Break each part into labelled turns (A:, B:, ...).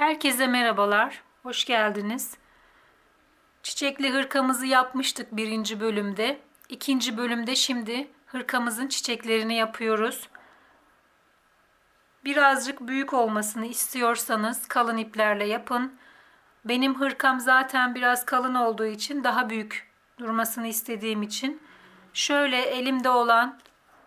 A: Herkese merhabalar, hoş geldiniz. Çiçekli hırkamızı yapmıştık birinci bölümde. İkinci bölümde şimdi hırkamızın çiçeklerini yapıyoruz. Birazcık büyük olmasını istiyorsanız kalın iplerle yapın. Benim hırkam zaten biraz kalın olduğu için daha büyük durmasını istediğim için şöyle elimde olan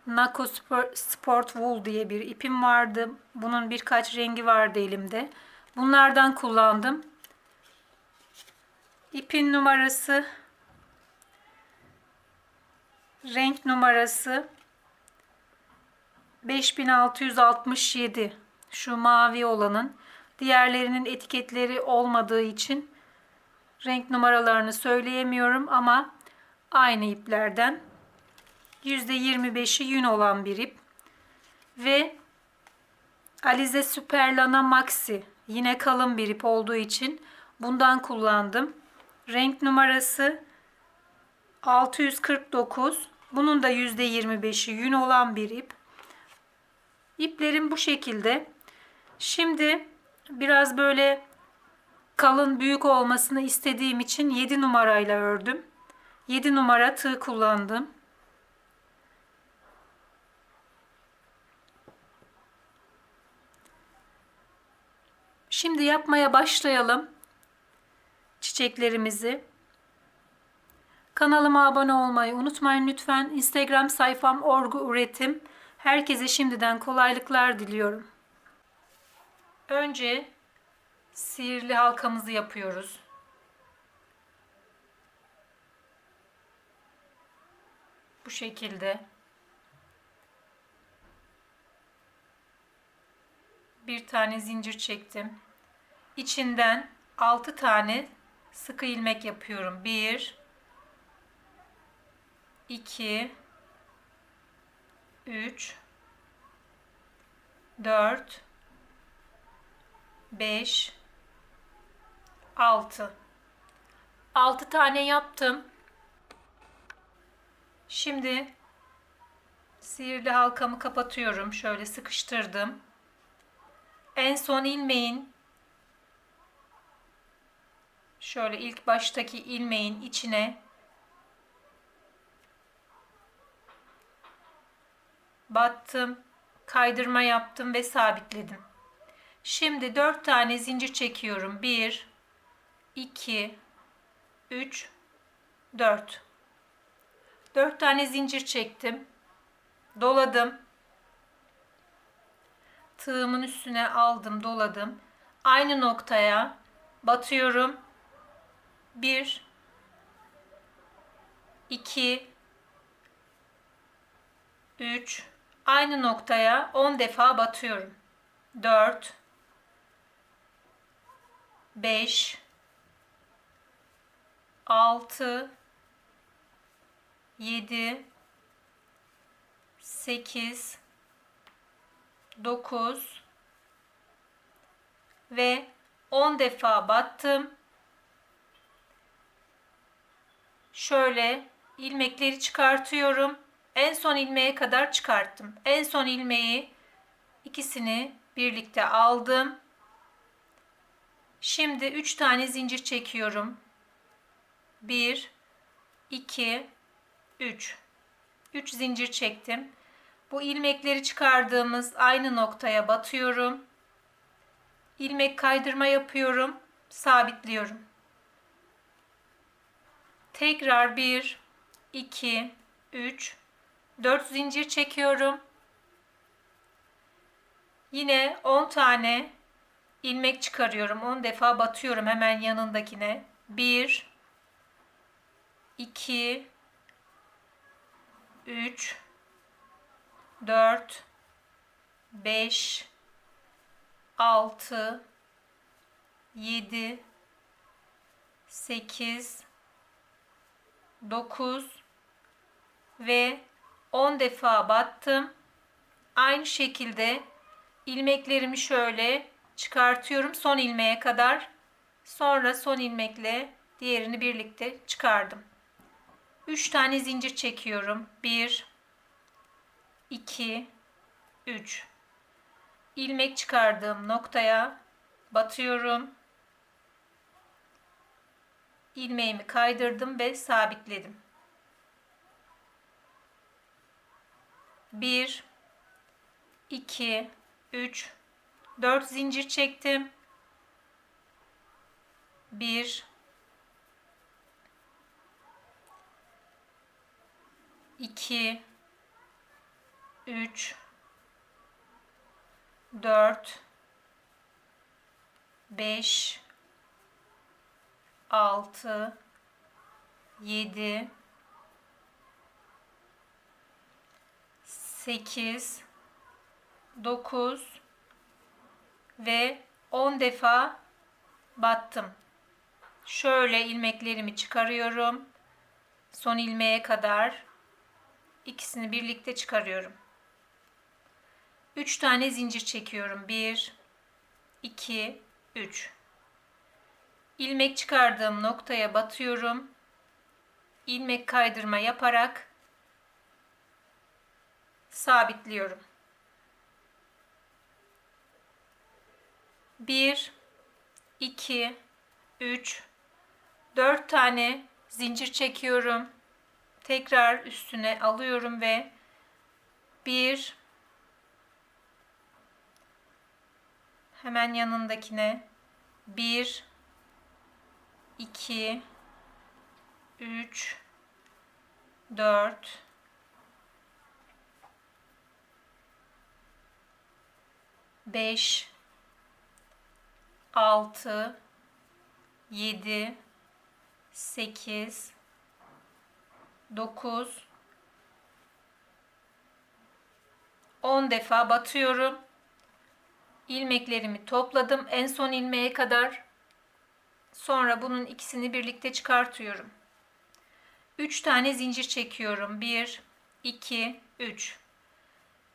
A: Nako Spor- Sport Wool diye bir ipim vardı. Bunun birkaç rengi vardı elimde. Bunlardan kullandım. İpin numarası renk numarası 5667 şu mavi olanın. Diğerlerinin etiketleri olmadığı için renk numaralarını söyleyemiyorum ama aynı iplerden %25'i yün olan bir ip ve Alize Superlana Maxi yine kalın bir ip olduğu için bundan kullandım. Renk numarası 649. Bunun da %25'i yün olan bir ip. İplerim bu şekilde. Şimdi biraz böyle kalın büyük olmasını istediğim için 7 numarayla ördüm. 7 numara tığ kullandım. Şimdi yapmaya başlayalım çiçeklerimizi. Kanalıma abone olmayı unutmayın lütfen. Instagram sayfam Orgu Üretim. Herkese şimdiden kolaylıklar diliyorum. Önce sihirli halkamızı yapıyoruz. Bu şekilde. Bir tane zincir çektim. İçinden 6 tane sıkı ilmek yapıyorum. 1 2 3 4 5 6 6 tane yaptım. Şimdi sihirli halkamı kapatıyorum. Şöyle sıkıştırdım. En son ilmeğin şöyle ilk baştaki ilmeğin içine battım, kaydırma yaptım ve sabitledim. Şimdi 4 tane zincir çekiyorum. 1 2 3 4 4 tane zincir çektim. Doladım. Tığımın üstüne aldım, doladım. Aynı noktaya batıyorum. 1 2 3 aynı noktaya 10 defa batıyorum. 4 5 6 7 8 9 ve 10 defa battım. Şöyle ilmekleri çıkartıyorum. En son ilmeğe kadar çıkarttım. En son ilmeği ikisini birlikte aldım. Şimdi 3 tane zincir çekiyorum. 1 2 3 3 zincir çektim. Bu ilmekleri çıkardığımız aynı noktaya batıyorum. İlmek kaydırma yapıyorum. Sabitliyorum. Tekrar 1 2 3 4 zincir çekiyorum. Yine 10 tane ilmek çıkarıyorum. 10 defa batıyorum hemen yanındakine. 1 2 3 4 5 6 7 8 9 ve 10 defa battım. Aynı şekilde ilmeklerimi şöyle çıkartıyorum son ilmeğe kadar. Sonra son ilmekle diğerini birlikte çıkardım. 3 tane zincir çekiyorum. 1 2 3 ilmek çıkardığım noktaya batıyorum. İlmeğimi kaydırdım ve sabitledim. 1 2 3 4 zincir çektim. 1 2 3 4 5 6 7 8 9 ve 10 defa battım. Şöyle ilmeklerimi çıkarıyorum. Son ilmeğe kadar ikisini birlikte çıkarıyorum. 3 tane zincir çekiyorum. 1 2 3 ilmek çıkardığım noktaya batıyorum. ilmek kaydırma yaparak sabitliyorum. 1 2 3 4 tane zincir çekiyorum. Tekrar üstüne alıyorum ve 1 hemen yanındakine 1 2 3 4 5 6 7 8 9 10 defa batıyorum. ilmeklerimi topladım en son ilmeğe kadar. Sonra bunun ikisini birlikte çıkartıyorum. 3 tane zincir çekiyorum. 1 2 3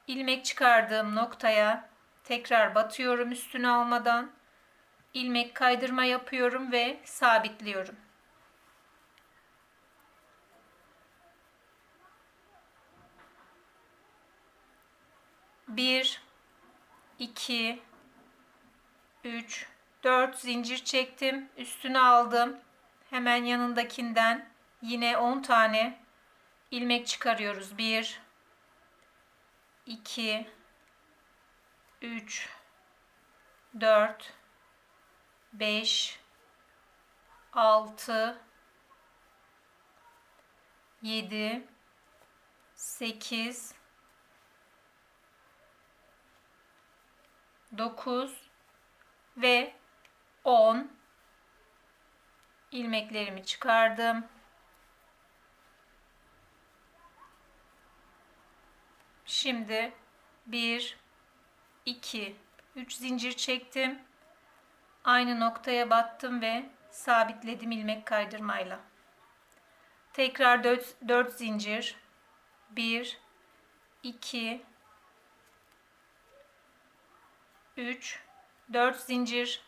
A: ilmek çıkardığım noktaya tekrar batıyorum üstüne almadan ilmek kaydırma yapıyorum ve sabitliyorum. Bir, iki, üç, dört zincir çektim. Üstüne aldım. Hemen yanındakinden yine on tane ilmek çıkarıyoruz. Bir, iki, üç, dört, 5 6 7 8 9 ve 10 ilmeklerimi çıkardım. Şimdi 1 2 3 zincir çektim. Aynı noktaya battım ve sabitledim ilmek kaydırmayla. Tekrar 4, 4 zincir. 1 2 3 4 zincir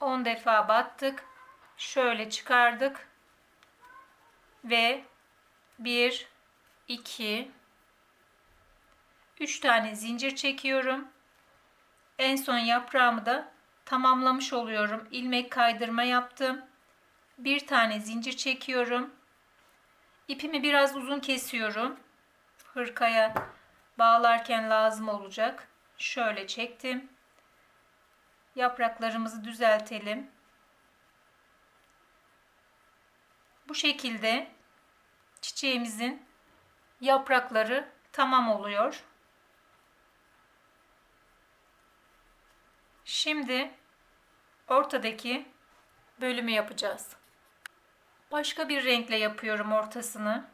A: 10 defa battık. Şöyle çıkardık. Ve 1 2 3 tane zincir çekiyorum. En son yaprağımı da tamamlamış oluyorum. İlmek kaydırma yaptım. Bir tane zincir çekiyorum. İpimi biraz uzun kesiyorum. Hırkaya bağlarken lazım olacak. Şöyle çektim. Yapraklarımızı düzeltelim. Bu şekilde çiçeğimizin yaprakları tamam oluyor. Şimdi ortadaki bölümü yapacağız. Başka bir renkle yapıyorum ortasını.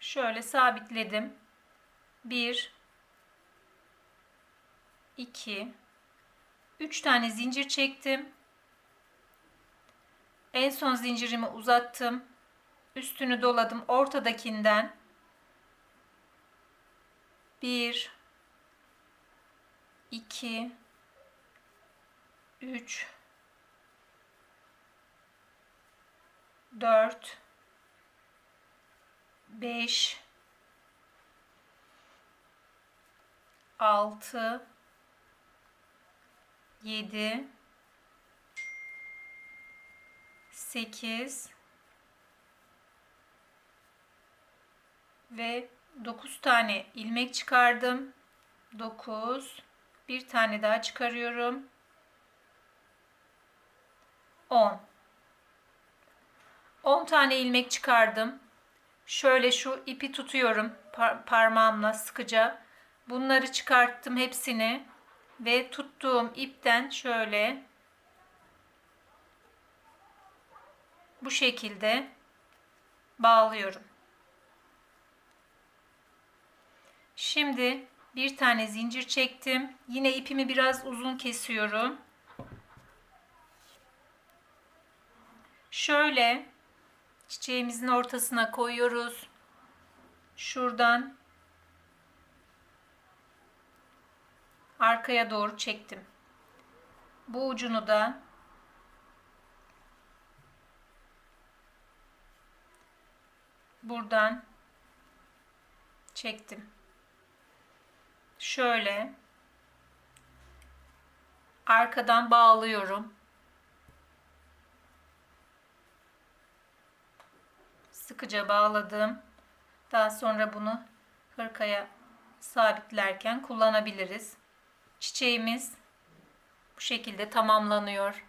A: Şöyle sabitledim. 1 2 3 tane zincir çektim. En son zincirimi uzattım. Üstünü doladım ortadakinden. 1 2 3 4 5 6 7 8 ve 9 tane ilmek çıkardım. 9 bir tane daha çıkarıyorum. 10 10 tane ilmek çıkardım. Şöyle şu ipi tutuyorum par parmağımla sıkıca. Bunları çıkarttım hepsini ve tuttuğum ipten şöyle bu şekilde bağlıyorum. Şimdi bir tane zincir çektim. Yine ipimi biraz uzun kesiyorum. Şöyle çiçeğimizin ortasına koyuyoruz. Şuradan arkaya doğru çektim. Bu ucunu da buradan çektim. Şöyle arkadan bağlıyorum. Sıkıca bağladım. Daha sonra bunu hırkaya sabitlerken kullanabiliriz. Çiçeğimiz bu şekilde tamamlanıyor.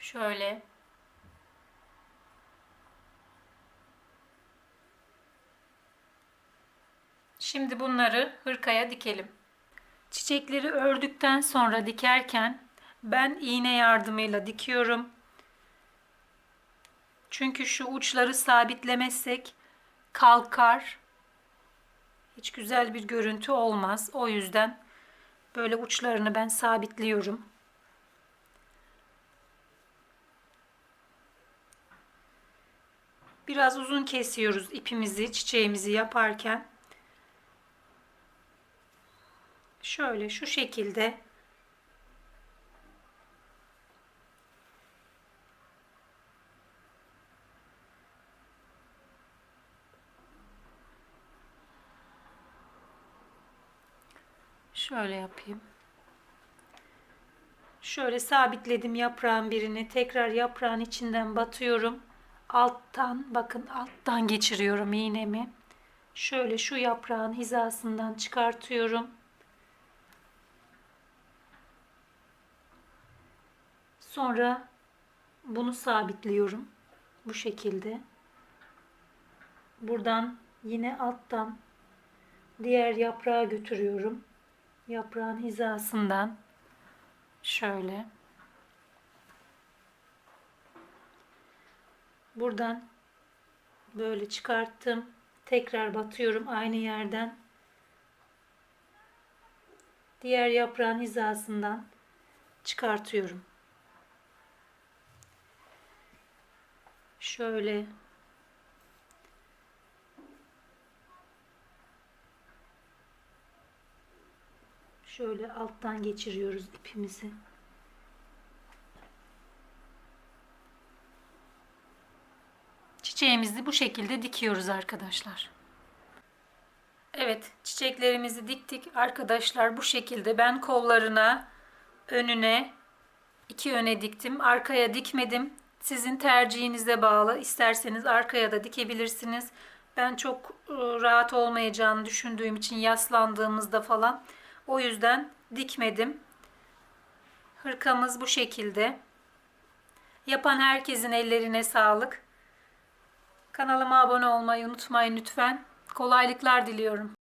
A: Şöyle Şimdi bunları hırkaya dikelim. Çiçekleri ördükten sonra dikerken ben iğne yardımıyla dikiyorum. Çünkü şu uçları sabitlemezsek kalkar. Hiç güzel bir görüntü olmaz. O yüzden böyle uçlarını ben sabitliyorum. Biraz uzun kesiyoruz ipimizi, çiçeğimizi yaparken. Şöyle şu şekilde Şöyle yapayım. Şöyle sabitledim yaprağın birini. Tekrar yaprağın içinden batıyorum. Alttan bakın alttan geçiriyorum iğnemi. Şöyle şu yaprağın hizasından çıkartıyorum. Sonra bunu sabitliyorum. Bu şekilde. Buradan yine alttan diğer yaprağa götürüyorum. Yaprağın hizasından şöyle. Buradan böyle çıkarttım. Tekrar batıyorum aynı yerden. Diğer yaprağın hizasından çıkartıyorum. Şöyle şöyle alttan geçiriyoruz ipimizi. Çiçeğimizi bu şekilde dikiyoruz arkadaşlar. Evet, çiçeklerimizi diktik arkadaşlar bu şekilde. Ben kollarına, önüne, iki öne diktim. Arkaya dikmedim. Sizin tercihinize bağlı. İsterseniz arkaya da dikebilirsiniz. Ben çok e, rahat olmayacağını düşündüğüm için yaslandığımızda falan o yüzden dikmedim. Hırkamız bu şekilde. Yapan herkesin ellerine sağlık. Kanalıma abone olmayı unutmayın lütfen. Kolaylıklar diliyorum.